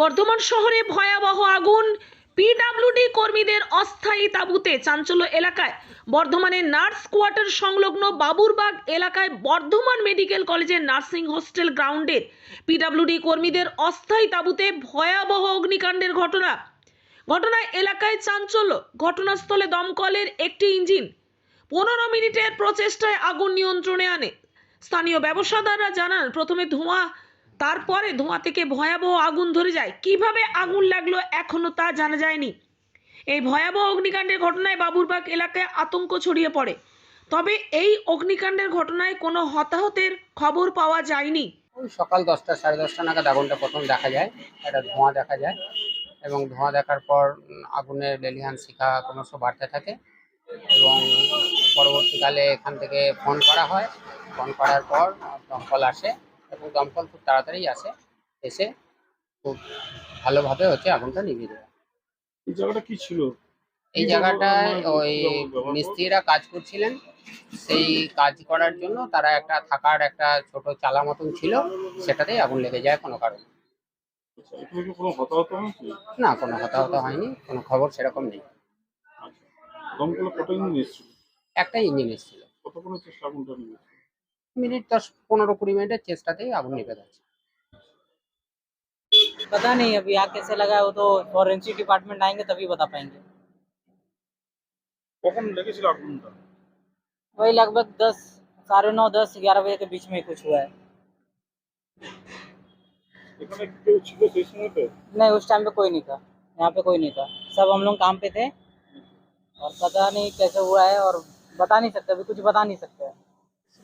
বর্ধমান শহরে ভয়াবহ আগুন। পিডাব্লিউডি কর্মীদের অস্থায়ী তাঁবুতে চাঞ্চল্য এলাকায়। বর্ধমানের নার্স কোয়ার্টার সংলগ্ন বাবুরবাগ এলাকায় বর্ধমান মেডিকেল কলেজের নার্সিং হোস্টেল গ্রাউন্ডের পিডাব্লিউডি কর্মীদের অস্থায়ী তাঁবুতে ভয়াবহ অগ্নিকাণ্ডের ঘটনা। ঘটনায় এলাকায় চাঞ্চল্য। ঘটনাস্থলে দমকলের একটি ইঞ্জিন পনেরো মিনিটের প্রচেষ্টায় আগুন নিয়ন্ত্রণে আনে। স্থানীয় ব্যবসাদাররা জানান, প্রথমে ধোঁয়া তারপরে ধোঁয়া থেকে ভয়াবহ আগুন ধরে যায়। কীভাবে আগুন লাগল এখনও তা জানা যায়নি। এই ভয়াবহ অগ্নিকাণ্ডের ঘটনায় বাবুরবাগ এলাকায় আতঙ্ক ছড়িয়ে পড়ে। তবে এই অগ্নিকাণ্ডের ঘটনায় কোনো হতাহতের খবর পাওয়া যায়নি। ওই সকাল দশটা, সাড়ে দশটা নাগাদ আগুনটা প্রথম দেখা যায়। একটা ধোঁয়া দেখা যায় এবং ধোঁয়া দেখার পর আগুনের লেলিহান শিখা ক্রমশ বাড়তে থাকে এবং পরবর্তীকালে এখান থেকে ফোন করা হয়। ফোন করার পর দমকল আসে। এবং দমকল খুব তাড়াতাড়ি আসে এসে খুব ভালোভাবে হচ্ছে আগুনটা নিভিয়ে দেয়। এই জায়গাটা কি ছিল? এই জায়গাটায় ওই মিস্ত্রিরা কাজ করছিলেন সেই কাজ করার জন্য তারা একটা থাকার একটা ছোট চালা মতন ছিল সেটাতেই আগুন লেগে যায় কোনো কারণে। আচ্ছা, না কোনো হতাহত হয়নি কোনো খবর সেরকম নেই। আচ্ছা একটা ইঞ্জিন এসেছিল। মিনিট দশ পনেরো কুড়ি মিনিটের চেষ্টাতেই আগুন নিভে যাচ্ছে पता नहीं अभी आग कैसे लगा है वो तो फॉरेंसिक डिपार्टमेंट आएंगे तभी बता पाएंगे কখন লেগেছিল আগুনটা वही लगभग दस साढ़े नौ दस ग्यारह बजे के बीच में कुछ हुआ है এখানে কেউ ছিল সেই সময়তে नहीं उस टाइम पे कोई नहीं था यहाँ पे कोई नहीं था सब हम लोग काम पे थे और पता नहीं कैसे हुआ है और बता नहीं सकते अभी कुछ बता नहीं सकते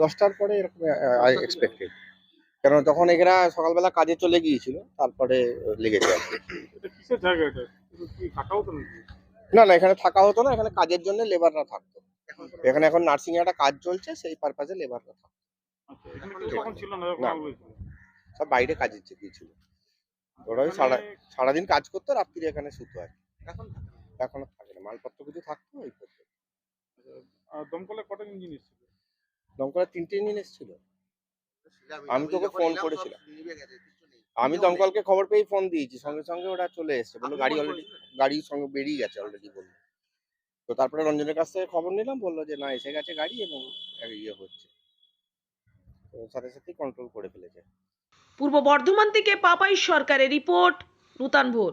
দশটার পরে এরকম এক্সপেক্টেড কারণ তখন এরা সকালবেলা কাজে চলে গিয়েছিল তারপরে লেগেছে আর না না এখানে থাকা হতো না এখানে কাজের জন্য লেবাররা থাকতো। এখানে এখন নার্সিং এ একটা কাজ চলছে সেই পারপাজে লেবাররা থাকতো। আচ্ছা এখানে সব বাইরে কাজে গিয়েছিল। ওরা সারা সারাদিন কাজ করতো রাত্রিরে এখানে শুতো আর। এখন আর থাকে না মালপত্র কিছু থাকতো এই করতো। আর দমকলে কটা ইঞ্জিন এসেছিল? দমকলের তিনটে ইঞ্জিন এসেছিল। আমি তোকে ফোন করেছিলাম। আমি দমকলকে খবর পেয়ে ফোন দিয়েছি সঙ্গে সঙ্গে ওরা চলে এসেছে বলল গাড়ি অলরেডি গাড়ির সঙ্গে বেরিয়ে গেছে অলরেডি বলল। তো তারপরে রঞ্জনের কাছ থেকে খবর নিলাম বলল যে না এসে গেছে গাড়ি এবং ইয়ে হচ্ছে। তো সাথে সাথেই কন্ট্রোল করে ফেলেছে। পূর্ব বর্ধমান থেকে পাপাই সরকারের রিপোর্ট নূতন ভোর।